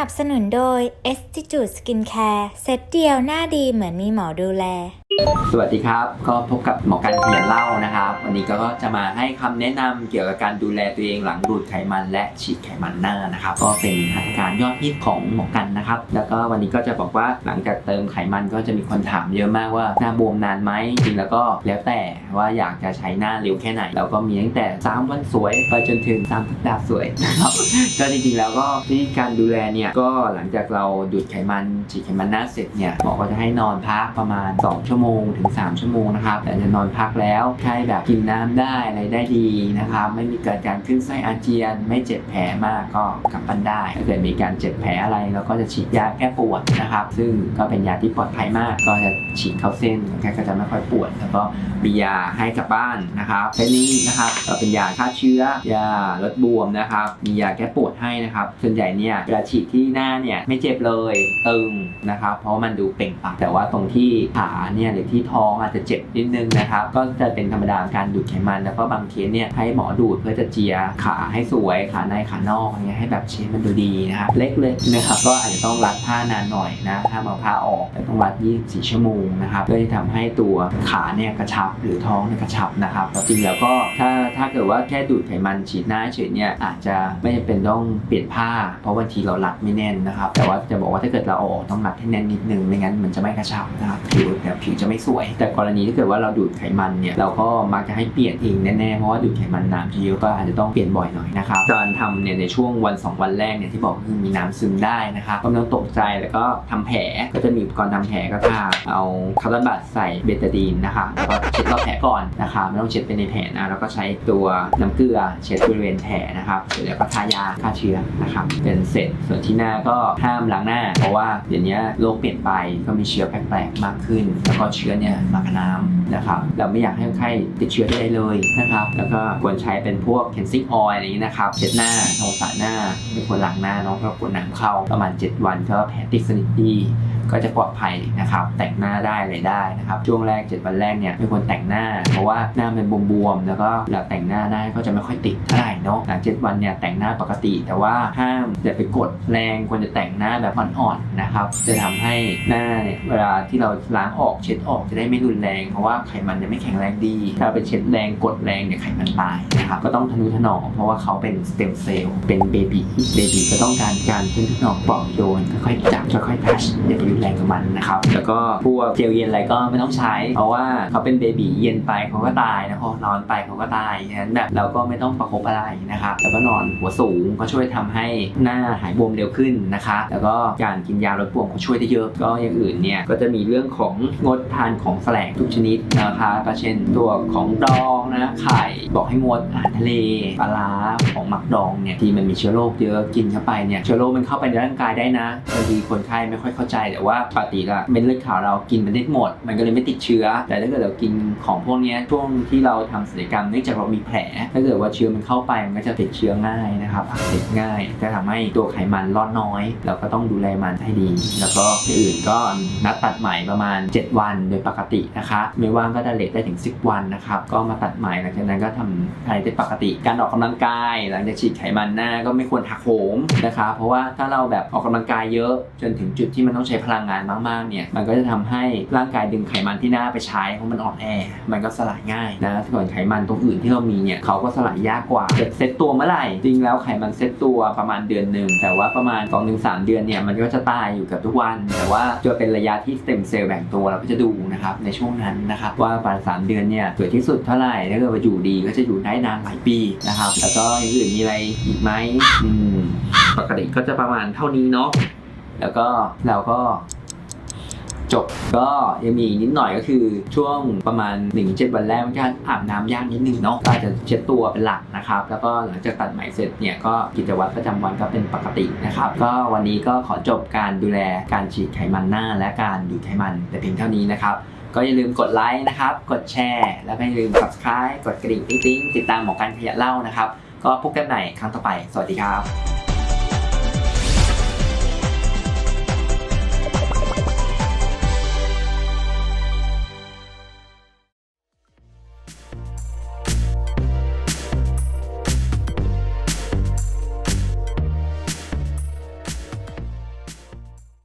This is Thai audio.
สนับสนุนโดย Estitude Skincare เซตเดียวหน้าดีเหมือนมีหมอดูแล สวัสดีครับ ก็พบกับหมอกันขยันเล่านะครับ วันนี้ก็จะมาให้คำแนะนำเกี่ยวกับการดูแลตัวเองหลังดูดไขมันและฉีดไขมันหน้านะครับ ก็เป็นหัตถการยอดฮิตของหมอกันนะครับ แล้วก็วันนี้ก็จะบอกว่าหลังจากเติมไขมันก็จะมีคนถามเยอะมากว่าหน้าบวมนานไหมจริงแล้วก็แล้วแต่ว่าอยากจะใช้หน้าเร็วแค่ไหนเราก็มีตั้งแต่3วันสวยไปจนถึง3สัปดาห์สวยนะครับก็จริงๆแล้วก็วิธีการดูแลเนี่ยก็หลังจากเราดูดไขมันฉีดไขมันหน้าเสร็จเนี่ยหมอก็จะให้นอนพักประมาณ 2 ชั่วโมงถึง 3 ชั่วโมงนะครับแต่จะนอนพักแล้วใครแบบกินน้ำได้อะไรได้ดีนะครับไม่มีเกิดการขึ้นไส้อาเจียน ไม่เจ็บแผลมากก็กลับบ้านได้ถ้าเกิดมีการเจ็บแผลอะไรเราก็จะฉีดยาแก้ปวดนะครับ ซึ่งก็เป็นยาที่ปลอดภัยมากก็จะฉีดเข้าเส้นแค่ก็จะไม่ค่อยปวด แล้วก็มียาให้กลับบ้านนะครับแค่นี้นะครับก็เป็นยาฆ่าเชื้อยาลดบวมนะครับ มียาแก้ปวดให้นะครับ ส่วนใหญ่เนี่ยเวลาฉีดที่หน้าเนี่ยไม่เจ็บเลยตึงนะครับ เพราะมันดูเปล่งปลั่งแต่ว่าตรงที่ขาเนี่ยหรือที่ท้องอาจจะเจ็บนิดนึงนะครับ ก็จะเป็นธรรมดาการดูดไขมัน แล้วก็บางเคสเนี่ยให้หมอดูดเพื่อจะเจียขาให้สวยขาในขานอกอย่างเงี้ยให้แบบเชฟมันดูดีนะครับเล็กเลยนะครับก็อาจจะต้องรัดผ้านานหน่อยนะถ้ามาผ้าออกต้องรัด 24 ชั่วโมงนะครับเพื่อที่ทำให้ตัวขาเนี่ยกระชับหรือท้องเนี่ยกระชับนะครับแล้วจริงแล้วก็ถ้าถ้าเกิดว่าแค่ดูดไขมันฉีดหน้าเฉยเนี่ยอาจจะไม่จำเป็นต้องเปลี่ยนผ้า เพราะบางทีเรารัดไม่แน่นนะครับ แต่ว่าจะบอกว่าถ้าเกิดเราอาออกต้องรัดให้แน่นนิดนึงไม่งั้นมันจะไม่กระชับนะครับผิวแบบผิวจะไม่สวย แต่กรณีถ้าเกิดว่าเราดูดไขมันเนี่ยเราก็มักจะให้เปลี่ยนเองแน่ๆเพราะว่าดูดไขมันน้ำเยอะก็อาจจะต้องเปลี่ยนบ่อยหน่อยนะครับการทำเนี่ยในช่วงวัน 2 วันแรกเนี่ยที่บอกคือมีน้ำซึมได้นะครับก็ไม่ต้องตกใจแล้วก็ทำแผลก็จะมีอุปกรณ์ทำแผลก็ทาเอาคาร์บอนบัตใส่เบตาดีนนะคะแล้วก็เช็ดรอบแผลก่อนนะคะไม่ต้องเช็ดไปในแผลนะแล้วก็ใช้ตัวน้ำเกลือเช็ดบริเวณแผลนะครับเสร็จแล้วก็ทายาฆ่าเชื้อนะครับเป็นเสร็จส่วนที่หน้าก็ห้ามล้างหน้า เพราะว่าเดี๋ยวนี้โลกเปลี่ยนไปก็มีเชื้อแปลกๆมากขึ้น แล้วก็เชื้อเนี่ยมากับน้ำนะครับเราไม่อยากให้คนไข้ติดเชื้อได้เลยนะครับ แล้วก็ควรใช้เป็นพวก cleansing oil อะไรอย่างนี้นะครับเช็ดหน้าทำความสะอาดหน้าไม่ควรล้างหน้าเนาะเพราะกลัวน้ำเข้าประมาณ 7 วันก็แผลติดสนิทดี ก็จะปลอดภัยนะครับ แต่งหน้าได้อะไรได้นะครับ ช่วงแรก 7 วันแรกเนี่ยไม่ควรแต่งหน้า เพราะว่าหน้ามันบวมๆแล้วก็เวลาแต่งหน้าหน้าก็จะไม่ค่อยติดเท่าไหร่เนาะหลัง7วันเนี่ยแต่งหน้าปกติ แต่ว่าห้ามอย่าไปกดแรงควรจะแต่งหน้าแบบอ่อนๆนะครับ จะทำให้หน้าเนี่ยเวลาที่เราล้างออกเช็ดออกจะได้ไม่รุนแรงเพราะว่าไขมันจะไม่แข็งแรงดี ถ้าไปเช็ดแรงกดแรงเนี่ยไขมันตายนะครับก็ต้องทนุถนอมเพราะว่าเขาเป็นสเต็มเซลล์เป็นเบบีเบบีก็ต้องการการทนุถนอมปลอบโยนค่อยๆจับค่อยๆทัชอย่าไปรุนแรงกับมันนะครับ แล้วก็พวกเจลเย็นอะไรก็ไม่ต้องใช้ เพราะว่าเขาเป็นเบบีเย็นไปเขาก็ตายนะพอนอนไปเขาก็ตายฉะนั้นแบบเราก็ไม่ต้องประคบอะไรนะครับ แล้วก็นอนหัวสูงก็ช่วยทำให้หน้าหายบวมเร็วขึ้นนะคะ แล้วก็การกินยาลดบวมก็ช่วยได้เยอะ ก็อย่างอื่นเนี่ยก็จะมีเรื่องของงดทานของแสลงทุกชนิดนะคะ ก็เช่นตัวของดองนะไข่บอกให้งดอาหารทะเลปลาร้าของหมักดองเนี่ยที่มันมีเชื้อโรคเยอะกินเข้าไปเนี่ยเชื้อโรคมันเข้าไปในร่างกายได้นะบางทีคนไข้ไม่ค่อยเข้าใจแต่ว่าว่าปกติละเม็ดเลือดขาวเรากินมันได้หมด มันก็เลยไม่ติดเชื้อ แต่ถ้าเกิดเรากินของพวกนี้ช่วงที่เราทำศัลยกรรมเนื่องจากเรามีแผล ถ้าเกิดว่าเชื้อมันเข้าไปมันก็จะติดเชื้อง่ายนะครับอักเสบง่ายก็ทำให้ตัวไขมันลดน้อย เราก็ต้องดูแลมันให้ดี แล้วก็ที่อื่นก็นัดตัดใหม่ประมาณ 7 วันโดยปกตินะคะไม่ว่างก็ได้เลทได้ถึง 10 วันนะครับก็มาตัดใหม่หลังจากนั้นก็ทำอะไรได้ปกติ การออกกำลังกาย หลังจากฉีดไขมันหน้าก็ไม่ควรหักโหมนะคะเพราะว่าถ้าเราแบบออกกำลังกายเยอะจนถึงจุดที่มันต้องใช้พลังงานมากๆเนี่ยมันก็จะทำให้ร่างกายดึงไขมันที่หน้าไปใช้เพราะมันอ่อนแอ มันก็สลายง่ายนะส่วนไขมันตรงอื่นที่เรามีเนี่ยเขาก็สลายยากกว่าเสร็จเซ็ตตัวเมื่อไหร่จริงแล้วไขมันเซ็ตตัวประมาณเดือนหนึ่งแต่ว่าประมาณ2อถึงสเดือนเนี่ยมันก็จะตายอยู่กับทุกวัน แต่ว่าจะเป็นระยะที่สเต็มเซลล์แบ่งตัวเราก็จะดูนะครับในช่วงนั้นนะครับว่าประมาณสามเดือนเนี่ยสวยที่สุดเท่าไหร่ถ้าเกิดว่าอยู่ดีก็จะอยู่ได้นานหลายปีนะครับแล้วก็อย่างอื่นมีอะไรอีกไหมอืมปกติก็จะประมาณเท่านี้เนาะ แล้วก็เราก็จบก็ยังมีนิดหน่อยก็คือช่วงประมาณ1 7วันแรกมันจะอาบน้ำยากนิดนึงเนาะก็จะเช็ดตัวเป็นหลักนะครับ แล้วก็หลังจากตัดไหมเสร็จเนี่ยก็กิจวัตรประจำวันก็เป็นปกตินะครับ ก็วันนี้ก็ขอจบการดูแลการฉีดไขมันหน้าและการดูดไขมันแต่เพียงเท่านี้นะครับ ก็อย่าลืมกดไลค์นะครับ กดแชร์ แล้วก็อย่าลืม subscribe กดกระดิ่งติ๊งติดตามหมอการขยะเล่านะครับ ก็พบกันใหม่ครั้งต่อไป สวัสดีครับ